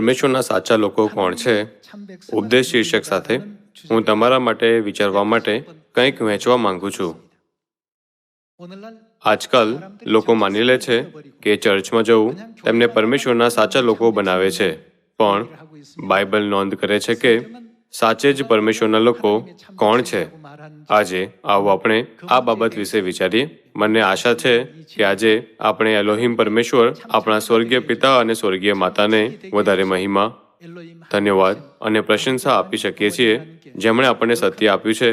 પરમેશ્વરના સાચા લોકો કોણ છે? ઉપદેશ શીર્ષક સાથે હું તમારા માટે વિચારવા માટે કંઈક વહેંચવા માંગુ છું. આજકાલ લોકો માની લે છે કે ચર્ચમાં જવું તેમને પરમેશ્વરના સાચા લોકો બનાવે છે. પણ બાઇબલ નોંધ કરે છે કે સાચે જ પરમેશ્વરના લોકો કોણ છે? આજે આવો આપણે આ બાબત વિશે વિચારીએ. મને આશા છે કે આજે આપણે એલોહિમ પરમેશ્વર આપણા સ્વર્ગીય પિતા અને સ્વર્ગીય માતાને વધારે મહિમા, ધન્યવાદ અને પ્રશંસા આપી શકીએ છીએ, જેમણે આપણને સત્ય આપ્યું છે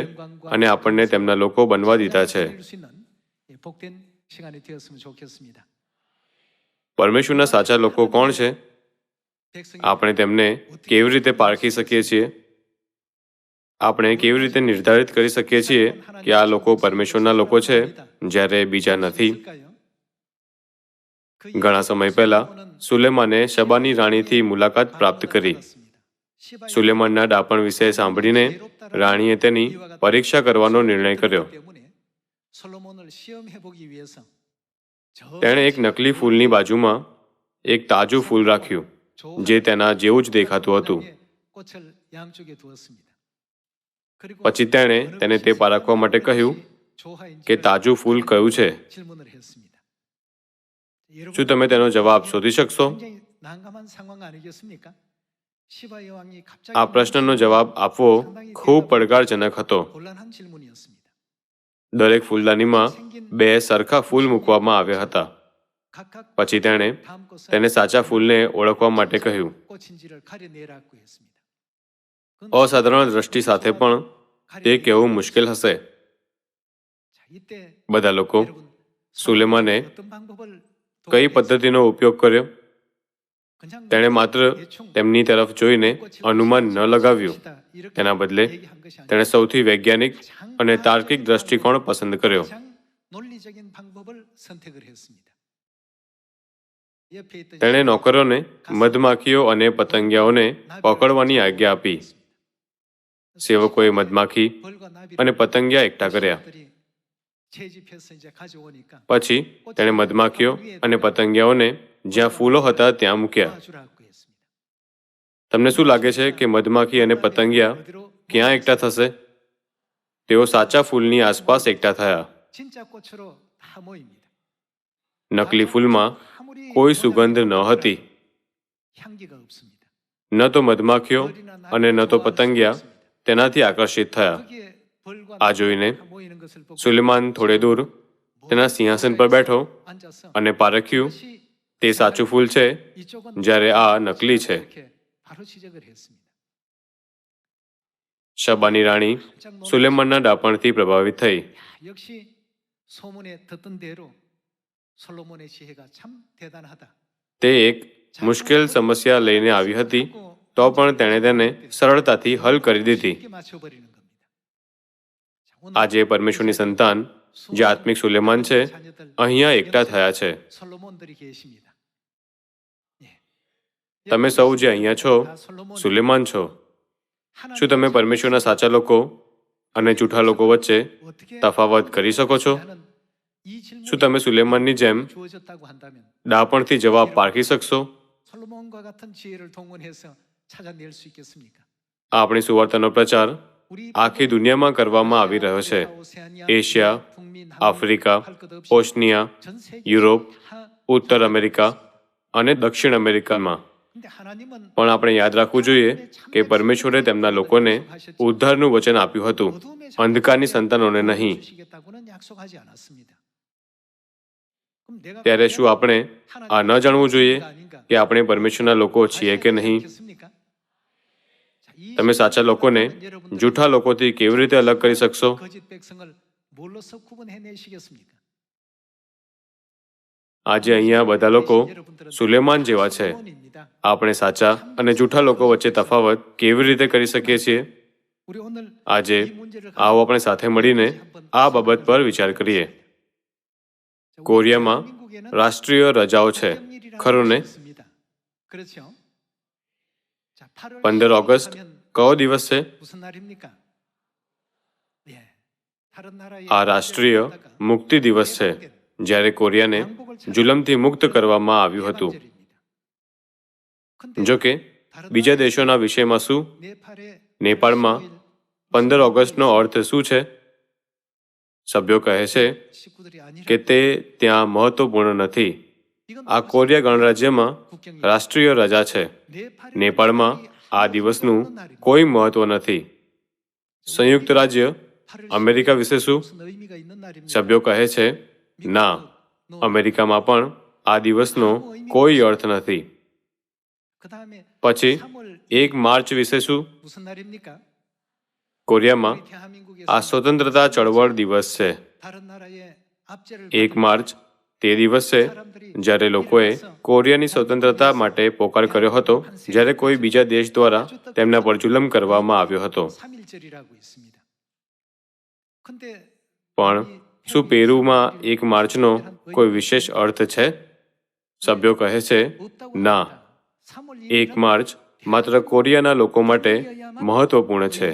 અને આપણને તેમના લોકો બનવા દીધા છે. પરમેશ્વરના સાચા લોકો કોણ છે? આપણે તેમને કેવી રીતે પારખી શકીએ છીએ? આપણે કેવી રીતે નિર્ધારિત કરી શકીએ છીએ કે આ લોકો પરમેશ્વરના લોકો છે, જ્યારે બીજા નથી? ઘણા સમય પહેલા સુલેમાને શબાની રાણીથી મુલાકાત પ્રાપ્ત કરી. સુલેમાનના ડાપણ વિશે સાંભળીને રાણીએ તેની પરીક્ષા કરવાનો નિર્ણય કર્યો. તેણે એક નકલી ફૂલની બાજુમાં એક તાજું ફૂલ રાખ્યું, જે તેના જેવું જ દેખાતું હતું. પછી તેણે તેને તે પારખવા માટે કહ્યું કે તાજું ફૂલ કયું છે? શું તમે તેનો જવાબ શોધી શકશો? આ પ્રશ્નનો જવાબ આપવો ખૂબ પડકારજનક હતો. દરેક ફૂલદાનીમાં બે સરખા ફૂલ મૂકવામાં આવ્યા હતા. પછી તેણે તેને સાચા ફૂલને ઓળખવા માટે કહ્યું. અસાધારણ દ્રષ્ટિ સાથે પણ તે કહેવું મુશ્કેલ હશે? બધા લોકો સુલેમાને કઈ પદ્ધતિનો ઉપયોગ કર્યો? તેણે માત્ર તેમની તરફ જોઈને અનુમાન ન લગાવ્યું. તેના બદલે તેણે સૌથી વૈજ્ઞાનિક અને તાર્કિક દ્રષ્ટિકોણ પસંદ કર્યો. તેણે નોકરોને મધમાખીઓ અને પતંગિયાઓને પકડવાની આજ્ઞા આપી. સેવકોએ મધમાખી અને પતંગિયા એકઠા કર્યા. પછી તેણે મધમાખીઓ અને પતંગિયાઓને જ્યાં ફૂલો હતા ત્યાં મૂક્યા. તમને શું લાગે છે કે મધમાખી અને પતંગિયા ક્યાં એકઠા થશે? તેઓ સાચા ફૂલની આસપાસ એકઠા થયા. નકલી ફૂલમાં કોઈ સુગંધ ન હતી. ન તો મધમાખીઓ અને ન તો પતંગિયા તેનાથી આકર્ષિત થયા. આ જોઈને સુલેમાન થોડે દૂર તેના સિંહાસન પર બેઠો અને પારખ્યું, તે સાચું ફૂલ છે, જ્યારે આ નકલી છે. શબાની રાણી સુલેમાનના ડાપણથી પ્રભાવિત થઈ. તે એક મુશ્કેલ સમસ્યા લઈને આવી હતી. તો પણ તેણે તેને સરળતાથી હલ કરી દીધી. આજે પરમેશ્વરની સંતાન, જે આત્મિક સુલેમાન છે, અહીંયા એકઠા થયા છે. તમે સૌ જે અહીંયા છો, સુલેમાન છો, શું તમે પરમેશ્વરના સાચા લોકો અને જૂઠા લોકો વચ્ચે તફાવત કરી શકો છો? શું તમે સુલેમાનની જેમ ડાપણથી જવાબ પારખી શકશો? આપણી સુવાર્તાનો પ્રચાર આખી દુનિયામાં કરવામાં આવી રહ્યો છે. એશિયા આફ્રિકા ઓશનિયા યુરોપ ઉત્તર અમેરિકા અને દક્ષિણ અમેરિકામાં. પણ આપણે યાદ રાખવું જોઈએ કે પરમેશ્વરે તેમના લોકોને ઉદ્ધારનું વચન આપ્યું હતું. અંધકારની સંતાનોને નહીં. ત્યારે શું આપણે? આ ન જાણવું જોઈએ કે આપણે પરમેશ્વરના લોકો છીએ કે નહીં? તમે સાચા લોકોને જૂઠા લોકોથી કેવી રીતે અલગ કરી શકશો? આજે અહીંયા બધા લોકો સુલેમાન જેવા છે. આપણે સાચા અને જૂઠા લોકો વચ્ચે તફાવત કેવી રીતે કરી શકીએ છીએ? આજે આવો આપણે સાથે મળીને આ બાબત પર વિચાર કરીએ. કોરિયામાં રાષ્ટ્રીય રજાઓ છે. ખરું ને? પંદર ઓગસ્ટ કયો દિવસ છે આ રાષ્ટ્રીય મુક્તિ દિવસ છે જ્યારે કોરિયાને જુલમથી મુક્ત કરવામાં આવ્યું હતું જો કે બીજા દેશોના વિષયમાં શું નેપાળમાં પંદર ઓગસ્ટનો અર્થ શું છે સભ્યો કહે છે કે તે ત્યાં મહત્વપૂર્ણ નથી આ કોરિયા ગણરાજ્યમાં રાષ્ટ્રીય રજા છે. નેપાળમાં આ દિવસનું કોઈ મહત્વ નથી. સંયુક્ત રાજ્ય અમેરિકા વિશે શું? સભ્યો કહે છે, ના, અમેરિકામાં પણ આ દિવસનો કોઈ અર્થ નથી. પછી એક માર્ચ વિશે શું? કોરિયામાં આ સ્વતંત્રતા ચળવળ દિવસ છે. એક માર્ચ તે દિવસે જ્યારે લોકોએ કોરિયાની સ્વતંત્રતા માટે પોકાર કર્યો હતો, જ્યારે કોઈ બીજા દેશ દ્વારા તેમના પર જુલમ કરવામાં આવ્યો હતો. પણ શું પેરુમાં એક માર્ચનો કોઈ વિશેષ અર્થ છે? સભ્યો કહે છે, ના. એક માર્ચ માત્ર કોરિયાના લોકો માટે મહત્વપૂર્ણ છે.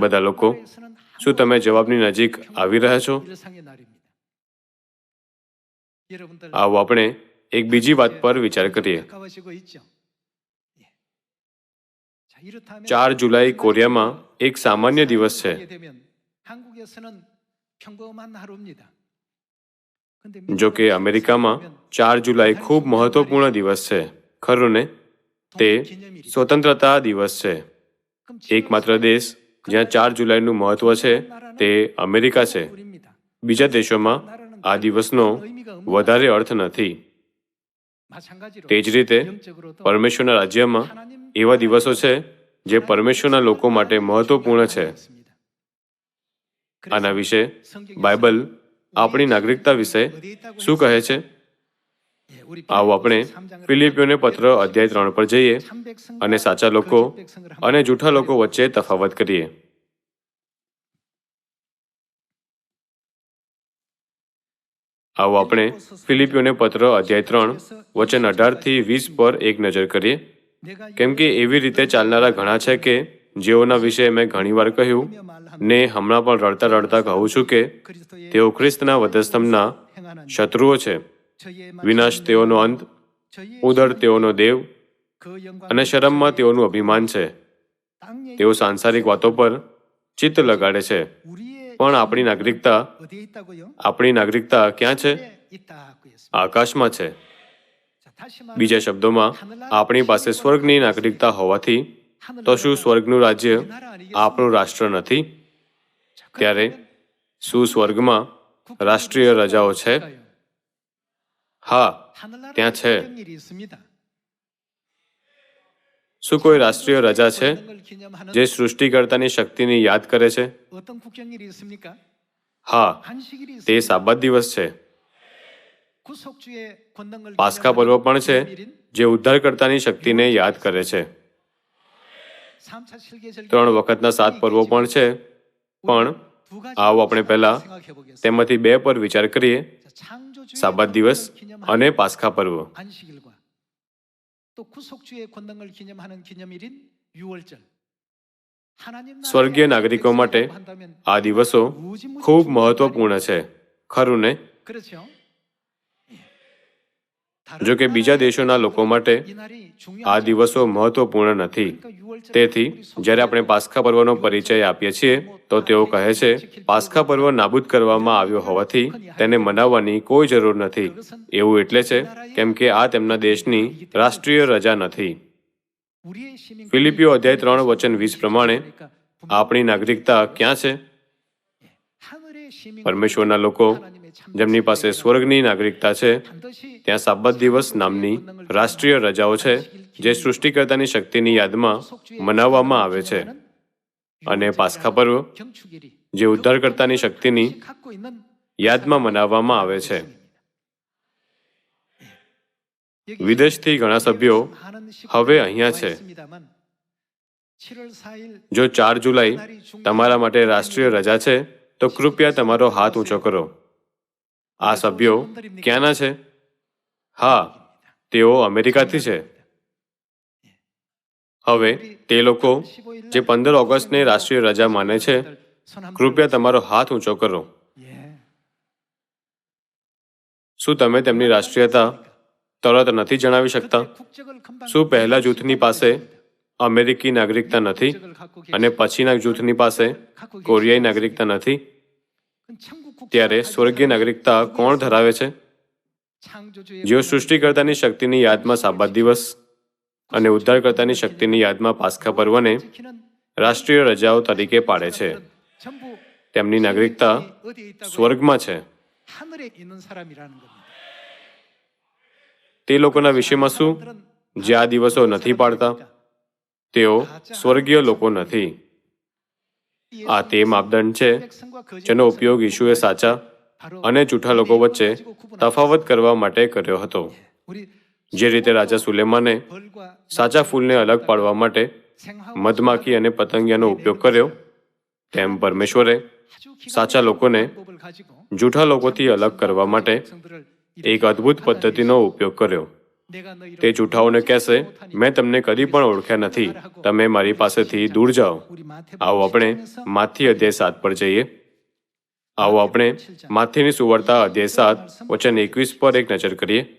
બધા લોકો, શું તમે જવાબની નજીક આવી રહ્યા છો? આવો આપણે એક બીજી વાત પર વિચાર કરીએ. ચાર જુલાઈ કોરિયામાં એક સામાન્ય દિવસ છે. જો કે અમેરિકામાં ચાર જુલાઈ ખૂબ મહત્વપૂર્ણ દિવસ છે. ખરું ને? તે સ્વતંત્રતા દિવસ છે. એકમાત્ર દેશ જ્યાં ચાર જુલાઈનું મહત્વ છે, તે અમેરિકા છે. બીજા દેશોમાં આ દિવસનો વધારે અર્થ નથી. તે જ રીતે પરમેશ્વરના રાજ્યમાં એવા દિવસો છે, જે પરમેશ્વરના લોકો માટે મહત્વપૂર્ણ છે. આના વિશે બાઇબલ આપણી નાગરિકતા વિશે શું કહે છે? આવો આપણે ફિલિપિયોને પત્ર અધ્યાય ત્રણ પર જઈએ અને સાચા લોકો અને જૂઠા લોકો વચ્ચે તફાવત કરીએ આવો આપણે ફિલિપિયોને પત્ર અધ્યાય ત્રણ વચન અઢારથી વીસ પર એક નજર કરીએ કેમ કે એવી રીતે ચાલનારા ઘણા છે કે જેઓના વિશે મેં ઘણીવાર કહ્યું ને હમણાં પણ રડતા રડતા કહું છું કે તેઓ ખ્રિસ્તના વધસ્તંભના શત્રુઓ છે વિનાશ તેઓનો અંત ઉદર તેઓનો દેવ અને શરમમાં તેઓનું અભિમાન છે. તેઓ સાંસારિક વાતો પર ચિત્ત લગાડે છે. પણ આપણી નાગરિકતા આપણી નાગરિકતા ક્યાં છે? આકાશમાં છે. બીજા શબ્દોમાં આપણી પાસે સ્વર્ગની નાગરિકતા હોવાથી તો શું સ્વર્ગનું રાજ્ય આપણું રાષ્ટ્ર નથી? ત્યારે શું સ્વર્ગમાં રાષ્ટ્રીય રજાઓ છે. હા ત્યાં છે. શું કોઈ રાષ્ટ્રીય રજા છે જે સૃષ્ટિકર્તાની શક્તિની યાદ કરે છે? હા તે સાબત દિવસ છે. પાસ્કા પર્વ પણ છે જે ઉદ્ધારકર્તાની શક્તિને યાદ કરે છે. ત્રણ વખતના સાત પર્વો પણ છે પણ આવો આપણે પહેલા તેમાંથી બે પર વિચાર કરીએ. સાબત દિવસ અને પાસખા પર્વ. સ્વર્ગીય નાગરિકો માટે આ દિવસો ખૂબ મહત્વપૂર્ણ છે. ખરું ને? જો કે બીજા દેશોના લોકો માટે આ દિવસો મહત્વપૂર્ણ નથી. તેથી, જ્યારે આપણે પાસ્કા પર્વનો પરિચય આપીએ છીએ, તો તેઓ કહે છે પાસ્કા પર્વ નાબૂદ કરવામાં આવ્યો હોવાથી તેને મનાવવાની કોઈ જરૂર નથી. એવું એટલે છે, કેમ કે આ તેમના દેશની રાષ્ટ્રીય રજા નથી. ફિલિપિયો અધ્યાય ત્રણ, વચન વીસ પ્રમાણે, આપણી નાગરિકતા ક્યાં છે? પરમેશ્વરના લોકો જેમની પાસે સ્વર્ગની નાગરિકતા છે, ત્યાં સાબત દિવસ નામની રાષ્ટ્રીય રજાઓ છે, જે સૃષ્ટિકર્તાની શક્તિની યાદમાં મનાવવામાં આવે છે. અને પાસખા પર્વ, જે ઉદ્ધારકર્તાની શક્તિની યાદમાં મનાવવામાં આવે છે. વિદેશથી ઘણા સભ્યો હવે અહીંયા છે. જો ચાર જુલાઈ તમારા માટે રાષ્ટ્રીય રજા છે, તો કૃપયા તમારો હાથ ઊંચો કરો. આ સભ્યો ક્યાંના છે? હા, તેઓ અમેરિકાથી છે. હવે તે લોકો જે પંદર ઓગસ્ટને રાષ્ટ્રીય રજા માને છે, કૃપયા તમારો હાથ ઊંચો કરો. શું તમે તેમની રાષ્ટ્રીયતા તરત નથી જણાવી શકતા? શું પહેલા જૂથની પાસે અમેરિકી નાગરિકતા નથી અને પછીના જૂથની પાસે કોરિયાઈ નાગરિકતા નથી? ત્યારે સ્વર્ગીય નાગરિકતા કોણ ધરાવે છે? જેઓ સૃષ્ટિકર્તાની શક્તિની યાદમાં સાબા દિવસ અને ઉદ્ધારકર્તાની શક્તિની યાદમાં પાસ્ખા પર્વને રાષ્ટ્રીય રજાઓ તરીકે પાડે છે. તેમની નાગરિકતા સ્વર્ગમાં છે. તે લોકોના વિષયમાં શું? જે આ દિવસો નથી પાડતા, તેઓ સ્વર્ગીય લોકો નથી. આ તે માપદંડ છે જેનો ઉપયોગ ઈશુએ સાચા અને જૂઠા લોકો વચ્ચે તફાવત કરવા માટે કર્યો હતો. જે રીતે રાજા સુલેમાને સાચા ફૂલને અલગ પાડવા માટે મધમાખી અને પતંગિયાનો ઉપયોગ કર્યો, તેમ પરમેશ્વરે સાચા લોકોને જૂઠા લોકોથી અલગ કરવા માટે એક અદ્ભુત પદ્ધતિનો ઉપયોગ કર્યો. તે જૂઠાઓને કહેશે, મેં તમને કદી પણ ઓળખ્યા નથી. તમે મારી પાસેથી દૂર જાઓ. આવો આપણે માથી અધ્યાય સાત પર જઈએ. આવો આપણે માથીની સુવર્તા અધ્યાય સાત, વચન એકવીસ પર એક નજર કરીએ.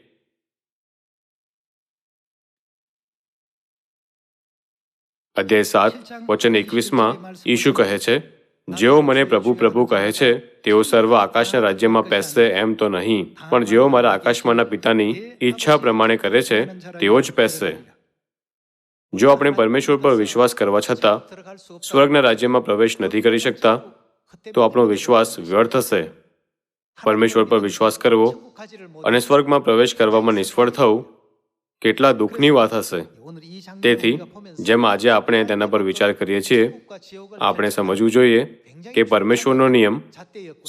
અધ્યાય સાત, વચન એકવીસમાં ઈશુ કહે છે જેઓ મને પ્રભુ પ્રભુ કહે છે, તેઓ સર્વ આકાશના રાજ્યમાં પેસશે એમ તો નહીં. પણ જેઓ મારા આકાશમાંના પિતાની ઈચ્છા પ્રમાણે કરે છે, તેઓ જ પેસશે જો આપણે પરમેશ્વર પર વિશ્વાસ કરવા છતાં સ્વર્ગના રાજ્યમાં પ્રવેશ નથી કરી શકતા, તો આપણો વિશ્વાસ વ્યર્થ થશે પરમેશ્વર પર વિશ્વાસ કરવો અને સ્વર્ગમાં પ્રવેશ કરવામાં નિષ્ફળ થવું કેટલા દુઃખની વાત હશે. તેથી, જેમ આજે આપણે તેના પર વિચાર કરીએ છીએ, આપણે સમજવું જોઈએ કે પરમેશ્વરનો નિયમ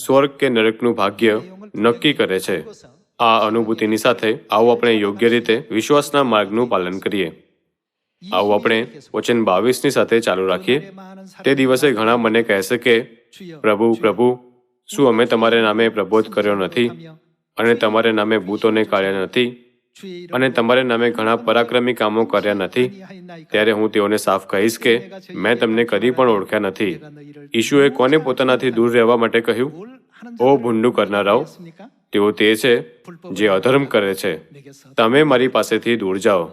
સ્વર્ગ કે નરકનું ભાગ્ય નક્કી કરે છે. આ અનુભૂતિની સાથે આવું આપણે યોગ્ય રીતે વિશ્વાસના માર્ગનું પાલન કરીએ. આવું આપણે વચન બાવીસની સાથે ચાલુ રાખીએ. તે દિવસે ઘણા મને કહેશે કે, પ્રભુ પ્રભુ, શું અમે તમારે નામે પ્રબોધ કર્યો નથી? અને તમારે નામે ભૂતોને કાઢ્યા નથી? અને તમારે નામે ઘણા પરાક્રમી કામો કર્યા નથી, ત્યારે હું તેઓને સાફ કહીશ કે મેં તમને કદી પણ ઓળખ્યા નથી. ઈશુએ કોને પોતાનાથી દૂર રહેવા માટે કહ્યું? ઓ ભૂંડું કરનારાઓ, તેઓ તે છે જે અધર્મ કરે છે. તમે મારી પાસેથી દૂર જાઓ.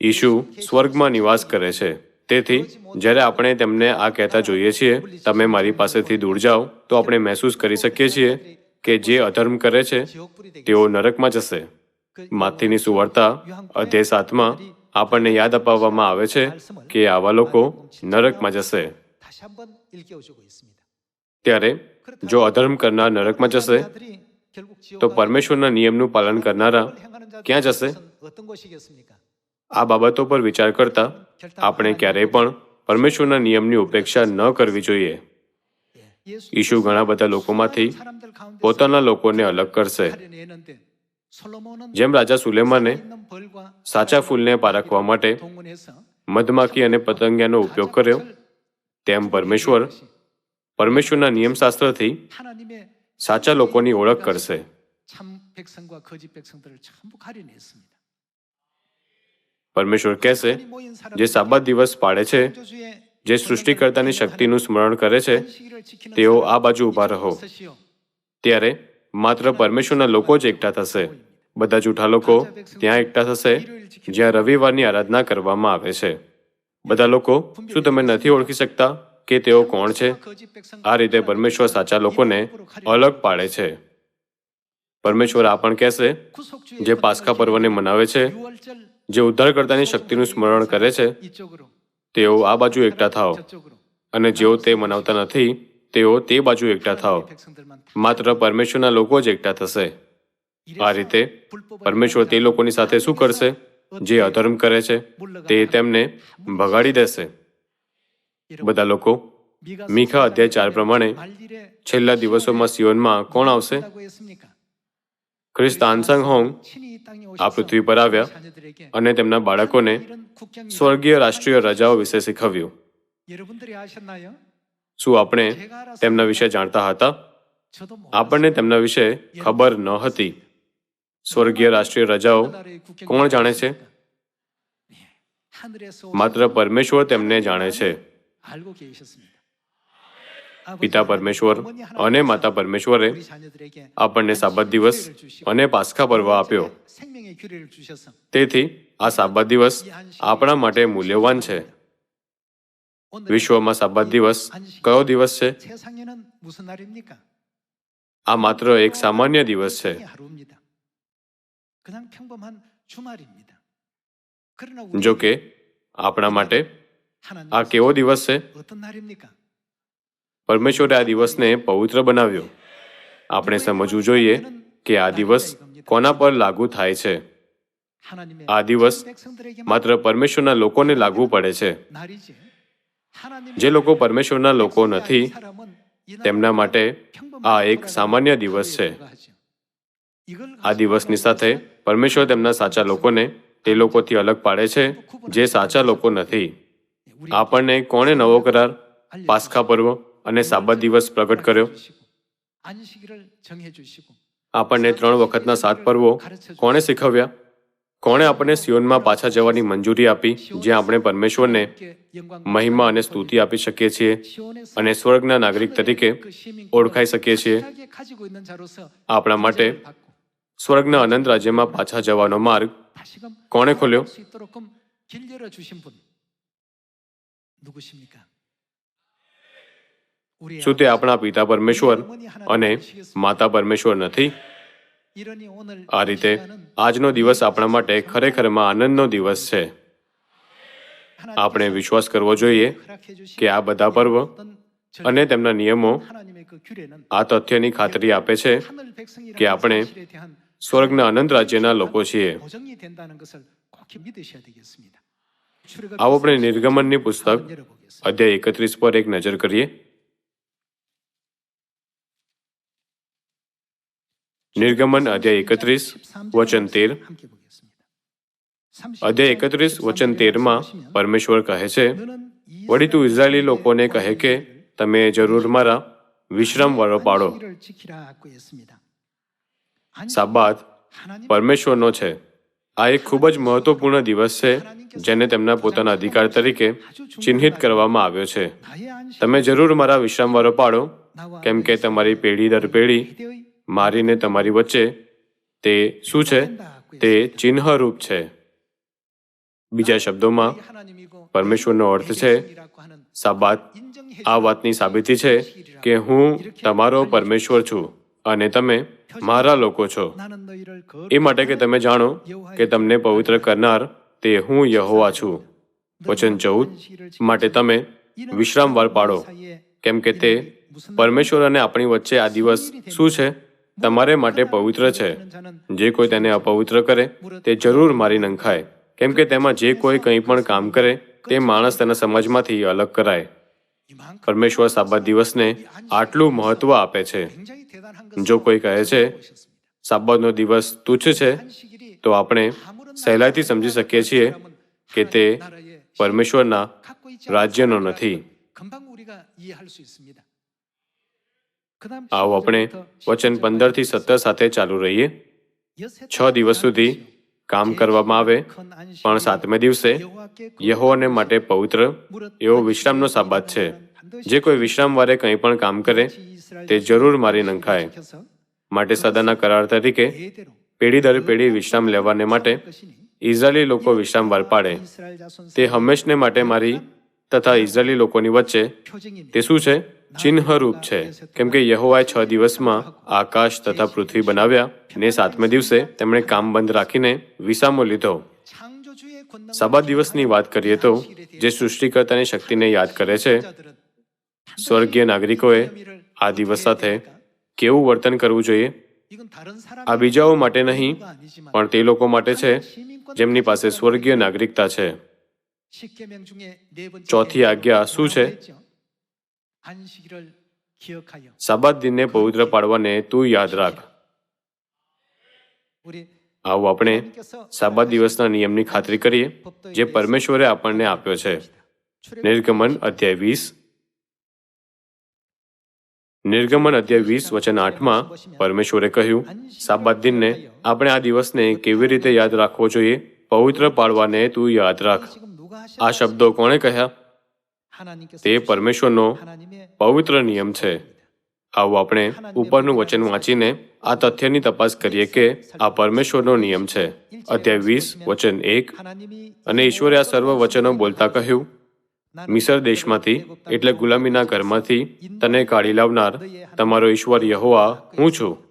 ઈશુ સ્વર્ગમાં નિવાસ કરે છે. તેથી, જ્યારે આપણે તેમને આ કહેતા જોઈએ છીએ, તમે મારી પાસેથી દૂર જાઓ, તો આપણે મહેસૂસ કરી શકીએ છીએ કે જે અધર્મ કરે છે, તેઓ નરકમાં જશે. માથીની સુવર્તા, અધ્યાય સાતમાં આપણને યાદ અપાવવામાં આવે છે કે આવા લોકો નરકમાં જશે. ત્યારે જો અધર્મ કરનાર નરકમાં જશે, તો પરમેશ્વરના નિયમનું પાલન કરનારા ક્યાં જશે? આ બાબતો પર વિચાર કરતા આપણે ક્યારેય પણ પરમેશ્વરના નિયમની ઉપેક્ષા ન કરવી જોઈએ. ઈશુ ઘણા બધા લોકોમાંથી પોતાના લોકોને અલગ કરશે. જેમ રાજા સુલેમાને સાચા ફૂલને પારખવા માટે મધમાખી અને પતંગિયાનો ઉપયોગ કર્યો, તેમ પરમેશ્વર પરમેશ્વરના નિયમશાસ્ત્રથી સાચા લોકોની ઓળખ કરશે. પરમેશ્વર કહેશે, જે સાબત દિવસ પાડે છે જે સૃષ્ટિકર્તાની શક્તિનું સ્મરણ કરે છે, તેઓ આ બાજુ ઊભા રહો. ત્યારે માત્ર પરમેશ્વરના લોકો જ એકઠા થશે. બધા જૂઠા લોકો ત્યાં એકઠા થશે, જ્યાં રવિવારની આરાધના કરવામાં આવે છે. બધા લોકો, શું તમે નથી ઓળખી શકતા કે તેઓ કોણ છે? આ રીતે પરમેશ્વર સાચા લોકોને અલગ પાડે છે. પરમેશ્વર આ પણ કહેશે, જે પાસ્કા પર્વને મનાવે છે, જે ઉદ્ધારકર્તાની શક્તિનું સ્મરણ કરે છે તેઓ આ બાજુ એકઠા થાઓ. અને જેઓ તે મનાવતા નથી, તેઓ તે બાજુ એકઠા થાઓ. માત્ર પરમેશ્વરના લોકો જ એકઠા થશે. આ રીતે પરમેશ્વર તે લોકોની સાથે શું કરશે? જે અધર્મ કરે છે, તે તેમને ભગાડી દેશે. બધા લોકો, મીખા અધ્યાય ચાર પ્રમાણે, છેલ્લા દિવસોમાં સિયોનમાં કોણ આવશે? ખ્રિસ્ત આનસંગ હોંગ આ પૃથ્વી પર આવ્યા અને તેમના બાળકોને સ્વર્ગીય રાષ્ટ્રીય રજાઓ વિશે શીખવ્યું. શું આપણે તેમના વિશે જાણતા હતા? આપણને તેમના વિશે ખબર ન હતી. સ્વર્ગીય રાષ્ટ્રીય રજાઓ કોણ જાણે છે? માત્ર પરમેશ્વર તેમને જાણે છે. પિતા પરમેશ્વર અને માતા પરમેશ્વરે આપણને સાબત દિવસ અને પાસખા પર્વ આપ્યો. તેથી આ સાબત દિવસ આપણા માટે મૂલ્યવાન છે. વિશ્વમાં સાબત દિવસ કયો દિવસ છે? આ માત્ર એક સામાન્ય દિવસ છે. જો આપણા માટે આ કેવો દિવસ છે? પરમેશ્વરે આ દિવસને પવિત્ર બનાવ્યો. આપણે સમજવું જોઈએ કે આ દિવસ કોના પર લાગુ થાય છે. આ દિવસ માત્ર પરમેશ્વરના લોકોને લાગુ પડે છે. જે લોકો પરમેશ્વરના લોકો નથી, તેમના માટે આ એક સામાન્ય દિવસ છે. આ દિવસની સાથે પરમેશ્વર તેમના સાચા લોકોને તે લોકોથી અલગ પાડે છે, જે સાચા લોકો નથી. આપણને કોણે નવો કરાર? પાસખા પર્વ? અને સાબત દિવસ પ્રગટ કર્યો. આપણને ત્રણ વખતના સાત પર્વો કોણે શીખવ્યા? કોણે આપણને સિયોનમાં પાછા જવાની મંજૂરી આપી, જ્યાં આપણે પરમેશ્વરને મહિમા અને સ્તુતિ આપી શકીએ છીએ અને સ્વર્ગના નાગરિક તરીકે ઓળખાઈ શકીએ છીએ. આપણા માટે સ્વર્ગના અનંત રાજ્યમાં પાછા જવાનો માર્ગ કોણે ખોલ્યો? શું તે આપણા પિતા પરમેશ્વર અને માતા પરમેશ્વર નથી? આ રીતે આજનો દિવસ આપણા માટે ખરેખરમાં આનંદનો દિવસ છે. આપણે વિશ્વાસ કરવો જોઈએ કે આ બધા પર્વ અને તેમના નિયમો આ તથ્યની ખાતરી આપે છે કે આપણે સ્વર્ગના અનંત રાજ્યના લોકો છીએ. આવો આપણે નિર્ગમનની પુસ્તક અધ્યાય એકત્રીસ પર એક નજર કરીએ. નિર્ગમન અધ્યાય એકત્રીસ, વચન તેર. અધ્યાય એકત્રીસ, વચન તેરમાં પરમેશ્વર કહે છે, વળી તું ઇઝરાયેલી લોકોને કહે કે, તમે જરૂર મારા વિશ્રામ વાળો પાડો. સાબાદ પરમેશ્વરનો છે. આ એક ખૂબ જ મહત્વપૂર્ણ દિવસ છે, જેને તેમના પોતાના અધિકાર તરીકે ચિહ્નિત કરવામાં આવ્યો છે. તમે જરૂર મારા વિશ્રામ વાળો પાડો, કેમ કે તમારી પેઢી દર પેઢી મારીને તમારી વચ્ચે તે શું છે? તે ચિહ્નરૂપ છે. બીજા શબ્દોમાં, પરમેશ્વરનો અર્થ છે, સાબાત. આ વાતની સાબિતી છે કે હું તમારો પરમેશ્વર છું અને તમે મારા લોકો છો. એ માટે કે તમે જાણો કે તમને પવિત્ર કરનાર તે હું યહોવા છું. વચન ચૌદ, માટે તમે વિશ્રામ વાર પાડો, કેમ કે તે પરમેશ્વર અને આપણી વચ્ચે આ દિવસ શું છે? તમારે માટે પવિત્ર છે. જે કોઈ તેને અપવિત્ર કરે, તે જરૂર મારી નંખાય. કેમ કે તેમાં જે કોઈ કંઈ પણ કામ કરે, તે માણસ તેના સમાજમાંથી અલગ કરાય. પરમેશ્વર સાબત દિવસને આટલું મહત્વ આપે છે. જો કોઈ કહે છે, સાબતનો દિવસ તુચ્છ છે, તો આપણે સહેલાઈથી સમજી શકીએ છીએ કે તે પરમેશ્વરના રાજ્યનો નથી. આવો આપણે વચન પંદરથી સત્તર સાથે ચાલુ રહીએ. છ દિવસ સુધી કામ કરવામાં આવે પણ સાતમે દિવસે યહોવાને માટે પવિત્ર એવો વિશ્રામનો સાબાત છે. જે કોઈ વિશ્રામવારે કંઈ પણ કામ કરે તે જરૂર મારી નંખાય. માટે સદાના કરાર તરીકે પેઢી દર પેઢી વિશ્રામ લેવાને માટે ઇઝરાયેલી લોકો વિશ્રામવાર પાડે. તે હંમેશને માટે મારી તથા ઇઝરાયેલી લોકોની વચ્ચે તે શું છે? ચિહ્નરૂપ છે. કેમ કે યહોવાએ છ દિવસમાં આકાશ તથા પૃથ્વી બનાવ્યા ને સાતમે દિવસે તેમણે કામ બંધ રાખીને વિસામો લીધો. સાબા દિવસની વાત કરીએ તો, જે સૃષ્ટિકર્તાની શક્તિને યાદ કરે છે, સ્વર્ગીય નાગરિકોએ આ દિવસ સાથે કેવું વર્તન કરવું જોઈએ? આ બીજાઓ માટે નહીં, પણ તે લોકો માટે છે, જેમની પાસે સ્વર્ગીય નાગરિકતા છે. ચોથી આજ્ઞા શું છે સાબાત દિનને પવિત્ર પાડવાને તું યાદ રાખ આવો આપણે સાબાત દિવસના નિયમની ખાતરી કરીએ જે પરમેશ્વરે આપણને આપ્યો છે. નિર્ગમન અધ્યાય વીસ. નિર્ગમન અધ્યાય વીસ વચન આઠમાં પરમેશ્વરે કહ્યું સાબાત દિનને આપણે આ દિવસને કેવી રીતે યાદ રાખવો જોઈએ? પવિત્ર પાડવાને તું યાદ રાખ. આ શબ્દો કોણે કહ્યા? તે પરમેશ્વરનો પવિત્ર નિયમ છે. આવું આપણે ઉપરનું વચન વાંચીને આ તથ્યની તપાસ કરીએ કે આ પરમેશ્વરનો નિયમ છે. અધ્યાય વીસ, વચન એક. અને ઈશ્વરે આ સર્વ વચનો બોલતા કહ્યું, મિસર દેશમાંથી, એટલે ગુલામીના ઘરમાંથી તને કાઢી લાવનાર તમારો ઈશ્વર યહોવા હું છું.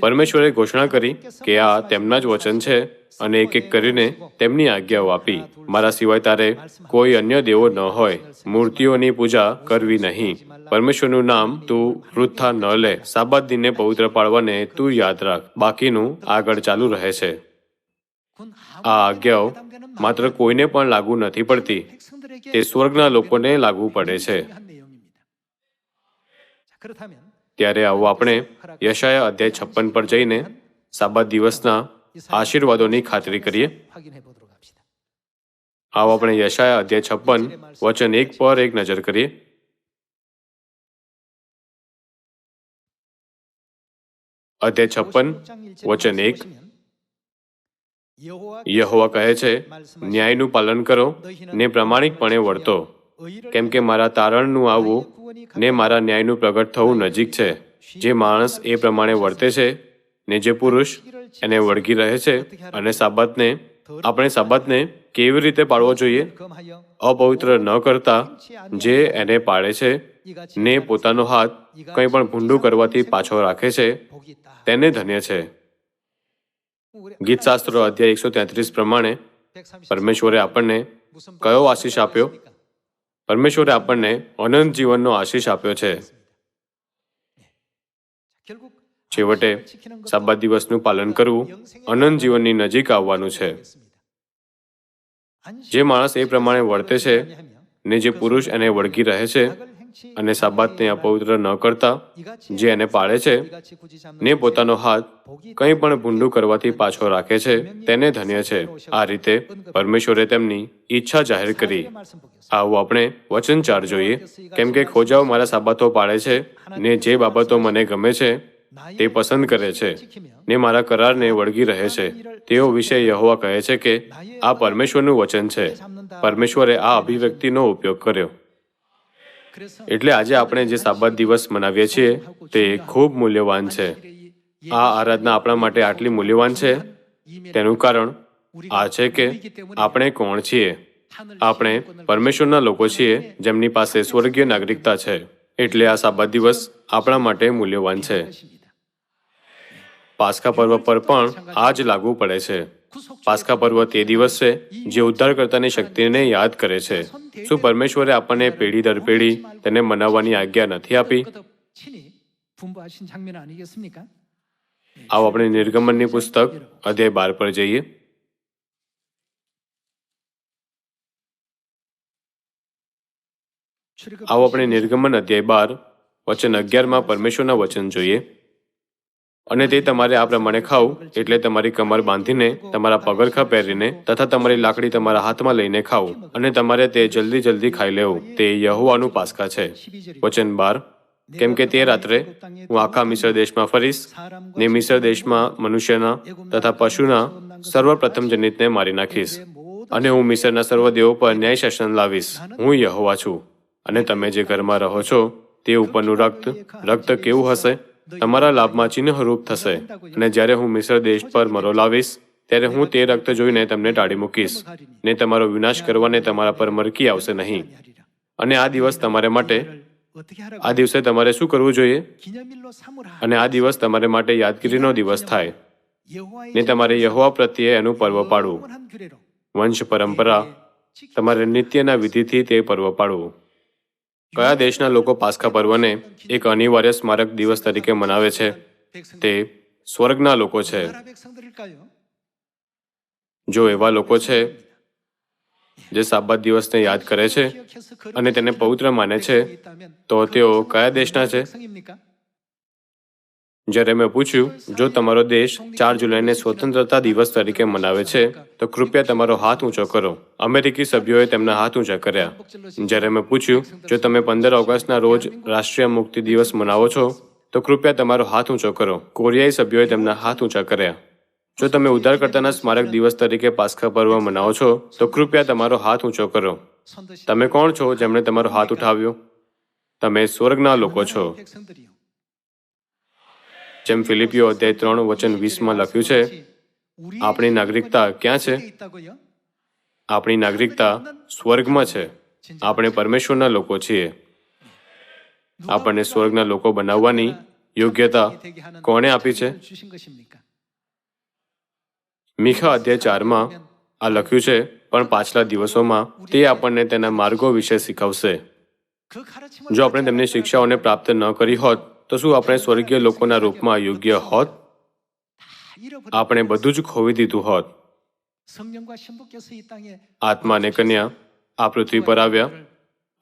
પરમેશ્વરે ઘોષણા કરી કે આ તેમના જ વચન છે અને એક એક કરીને તેમની આજ્ઞાઓ આપી. મારા સિવાય તારે કોઈ અન્ય દેવો ન હોય. મૂર્તિઓની પૂજા કરવી નહીં. પરમેશ્વરનું નામ તું વૃથા ન લે. સાબાત દિનને પવિત્ર પાડવાને તું યાદ રાખ. બાકીનું આગળ ચાલુ રહે છે. આ આજ્ઞાઓ માત્ર કોઈને પણ લાગુ નથી પડતી. તે સ્વર્ગના લોકોને લાગુ પડે છે. ત્યારે આવો આપણે યશાયા અધ્યાય છપ્પન પર જઈને સાબા દિવસના આશીર્વાદોની ખાતરી કરીએ. આવો આપણે યશાયા અધ્યાય છપ્પન વચન એક પર એક નજર કરીએ. અધ્યાય છપ્પન વચન એક. યહોવા કહે છે, ન્યાયનું પાલન કરો ને પ્રામાણિકપણે વર્તો કેમ કે મારા તારણનું આવવું ને મારા ન્યાયનું પ્રગટ થવું નજીક છે. જે માણસ એ પ્રમાણે વર્તે છે ને જે પુરુષ એને વળગી રહે છે અને સાબતને, આપણે સાબતને કેવી રીતે પાળવો જોઈએ? અપવિત્ર ન કરતા જે એને પાળે છે ને પોતાનો હાથ કંઈ પણ ભૂંડું કરવાથી પાછો રાખે છે, તેને ધન્ય છે. ગીતશાસ્ત્ર અધ્યાય એકસો તેત્રીસ પ્રમાણે પરમેશ્વરે આપણને કયો આશીષ આપ્યો? પરમેશ્વરે આપણને અનંત જીવનનો આશીષ આપ્યો છે. છેવટે સાબા દિવસનું પાલન કરવું અનંત જીવનની નજીક આવવાનું છે. જે માણસ એ પ્રમાણે વર્તે છે ને જે પુરુષ એને વળગી રહે છે અને સાબાતને અપવિત્ર ન કરતા જે એને પાળે છે ને પોતાનો હાથ કંઈ પણ ભૂંડું કરવાથી પાછો રાખે છે તેને ધન્ય છે. આ રીતે પરમેશ્વરે તેમની ઈચ્છા જાહેર કરી. આવું આપણે વચન ચાર જોઈએ. કેમ કે ખોજાઓ મારા સાબાતો પાળે છે ને જે બાબતો મને ગમે છે તે પસંદ કરે છે ને મારા કરારને વળગી રહે છે. તેઓ વિશે યહોવા કહે છે કે આ પરમેશ્વરનું વચન છે. પરમેશ્વરે આ અભિવ્યક્તિનો ઉપયોગ કર્યો. એટલે આજે આપણે જે સાબત દિવસ મનાવીએ છીએ, તે ખૂબ મૂલ્યવાન છે. આ આરાધના આપણા માટે આટલી મૂલ્યવાન છે. તેનું કારણ આ છે કે આપણે કોણ છીએ. આપણે પરમેશ્વરના લોકો છીએ, જેમની પાસે સ્વર્ગીય નાગરિકતા છે. એટલે આ સાબત દિવસ આપણા માટે મૂલ્યવાન છે. પાસ્કા પર્વ પર પણ આ જ લાગુ પડે છે. પાસ્કા પર્વ તે દિવસ છે જે ઉદ્ધારકર્તાની શક્તિને યાદ કરે છે. શું પરમેશ્વરે આપણને પેઢી દર પેઢી તેને મનાવવાની આજ્ઞા નથી આપી? આવો આપણે નિર્ગમનની પુસ્તક અધ્યાય બાર પર જઈએ. આવો આપણે નિર્ગમન અધ્યાય બાર, વચન અગિયારમાં પરમેશ્વરના વચન જોઈએ. અને તે તમારે આ પ્રમાણે ખાવ, એટલે તમારી કમર બાંધીને, તમારા પગરખા પહેરીને, તથા તમારી લાકડી તમારા હાથમાં લઈને ખાવ, અને તમારે તે જલ્દી જલ્દી ખાઈ લેવું. તે યહોવાનું પાસ્કા છે. વચન બાર. કેમ કે તે રાત્રે હું આખા મિશ્ર દેશમાં ફરીશ, ને મિશ્ર દેશમાં મનુષ્યના તથા પશુના સર્વપ્રથમ જનિતને મારી નાખીશ. અને હું મિશ્રના સર્વ દેવો પર ન્યાય શાસન લાવીશ. હું યહોવા છું. અને તમે જે ઘરમાં રહો છો, તે ઉપરનું રક્ત રક્ત કેવું હશે? તમારા લાભમાં ચિહ્નરૂપ થશે. અને જ્યારે હું મિશ્ર દેશ પર મરો લાવીશ, ત્યારે હું તે રક્ત જોઈને તમને ટાળી મૂકીશ. ને તમારો વિનાશ કરવાને તમારા પર મરકી આવશે નહીં. અને આ દિવસ તમારે માટે આ દિવસે તમારે શું કરવું જોઈએ? અને આ દિવસ તમારે માટે યાદગીરીનો દિવસ થાય. ને તમારે યહોવા પ્રત્યે એનું પર્વ પાડવું. વંશ પરંપરા. તમારે નિત્યના વિધિથી તે પર્વ પાડવું. કયા દેશના લોકો પાસ્કા પર્વને એક અનિવાર્ય સ્મારક દિવસ તરીકે મનાવે છે? તે સ્વર્ગના લોકો છે. જો એવા લોકો છે, જે સાબત દિવસને યાદ કરે છે અને તેને પવિત્ર માને છે, તો તેઓ કયા દેશના છે? જ્યારે મેં પૂછ્યું, જો તમારો દેશ ચાર જુલાઈને સ્વતંત્રતા દિવસ તરીકે મનાવે છે, તો કૃપયા તમારો હાથ ઊંચો કરો. અમેરિકી સભ્યોએ તેમના હાથ ઊંચા કર્યા. જ્યારે મેં પૂછ્યું, જો તમે પંદર ઓગસ્ટના રોજ રાષ્ટ્રીય મુક્તિ દિવસ મનાવો છો, તો કૃપયા તમારો હાથ ઊંચો કરો. કોરિયાઈ સભ્યોએ તેમના હાથ ઊંચા કર્યા. જો તમે ઉદ્ધારકર્તાના સ્મારક દિવસ તરીકે પાસ્ખા પર્વ મનાવો છો, તો કૃપયા તમારો હાથ ઊંચો કરો. તમે કોણ છો જેમણે તમારો હાથ ઉઠાવ્યો? તમે સ્વર્ગના લોકો છો. જેમ ફિલિપિયો અધ્યાય ત્રણ, વચન વીસમાં લખ્યું છે, આપણી નાગરિકતા ક્યાં છે? આપણી નાગરિકતા સ્વર્ગમાં છે. આપણે પરમેશ્વરના લોકો છીએ. આપણને સ્વર્ગના લોકો બનાવવાની યોગ્યતા કોણે આપી છે? મીખા અધ્યાય ચારમાં આ લખ્યું છે, પણ પાછલા દિવસોમાં તે આપણને તેના માર્ગો વિશે શીખવશે. જો આપણે તેમની શિક્ષાઓને પ્રાપ્ત ન કરી હોત તો શું આપણે સ્વર્ગીય લોકોના રૂપમાં યોગ્ય હોત? આપણે બધું જ ખોવી દીધું હોત. આત્મા અને કન્યા, આ પૃથ્વી પર આવ્યા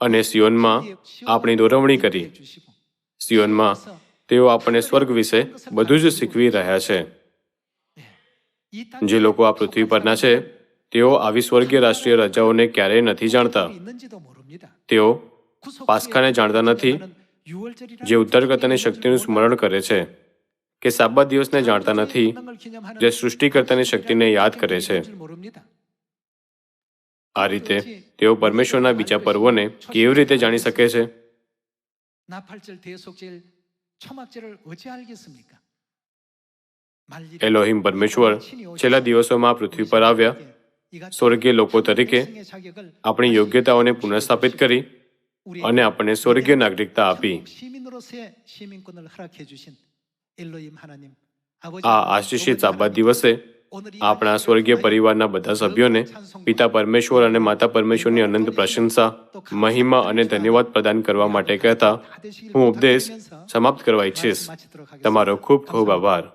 અને સિયોનમાં આપણી દોરવણી કરી. સિયોનમાં તેઓ આપણને સ્વર્ગ વિશે બધું જ શીખવી રહ્યા છે. જે લોકો આ પૃથ્વી પરના છે, તેઓ આવી સ્વર્ગીય રાષ્ટ્રીય રજાઓને ક્યારેય નથી જાણતા. તેઓ પાસખાને જાણતા નથી જે ઉદ્ધારકર્તાની અને શક્તિનું સ્મરણ કરે છે, કે સાબા દિવસને જાણતા નથી, જે સૃષ્ટિકર્તાની શક્તિને યાદ કરે છે. આ રીતે તેઓ પરમેશ્વરના બીજા પર્વોને કેવી રીતે જાણી શકે છે? એલોહિમ પરમેશ્વર છેલ્લા દિવસોમાં પૃથ્વી પર આવ્યા. સ્વર્ગીય લોકો તરીકે આપણી યોગ્યતાઓને પુનઃસ્થાપિત કરી અને આપણને સ્વર્ગીય નાગરિકતા આપી. આ આશીષિત સાબા દિવસે આપણા સ્વર્ગીય પરિવારના બધા સભ્યોને પિતા પરમેશ્વર અને માતા પરમેશ્વરની અનંત પ્રશંસા મહિમા અને ધન્યવાદ પ્રદાન કરવા માટે કહેતા હું ઉપદેશ સમાપ્ત કરવા ઈચ્છીશ. તમારો ખૂબ ખૂબ આભાર.